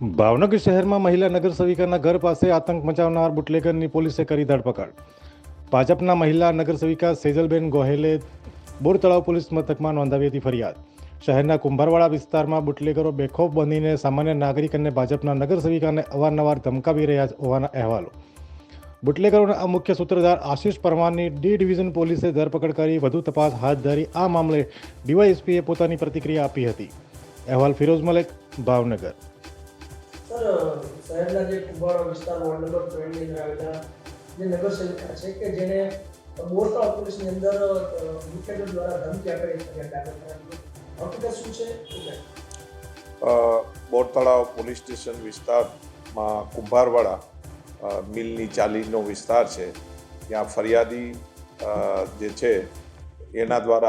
ભાવનગર શહેરમાં મહિલા નગર સેવિકાના ઘર પાસે આતંક મચાવનાર બુટલેગરની પોલીસે કરી ધરપકડ. ભાજપના મહિલા નગર સેવિકા સેજલબેન ગોહેલે બોર તળાવ પોલીસ મથકમાં નોંધાવી હતી ફરિયાદ. શહેરના કુંભારવાડા વિસ્તારમાં બુટલેગરો બેખોફ બનીને સામાન્ય નાગરિક અને ભાજપના નગર સેવિકાને અવારનવાર ધમકાવી રહ્યા હોવાના અહેવાલો. બુટલેગરોના મુખ્ય સૂત્રધાર આશિષ પરમારની ડી ડિવિઝન પોલીસે ધરપકડ કરી વધુ તપાસ હાથ ધરી આ મામલે ડીવાયએસપીએ પોતાની પ્રતિક્રિયા આપી હતી. અહેવાલ ફિરોઝ મલેક, ભાવનગર. શહેરના જે કુંભાળા વિસ્તાર વોર્ડ નંબર ત્રણની અંદર આવેલા જે નગરસેવિકા છે કે જેને બોરતળાવ પોલીસની અંદર મુખ્યત્વે દ્વારા ધમકી આપેલી ફરિયાદ શું છે? શું છે? અ, બોર તળાવ પોલીસ સ્ટેશન વિસ્તારમાં કુંભારવાડા મિલની ચાલીનો વિસ્તાર છે. ત્યાં ફરિયાદી જે છે એના દ્વારા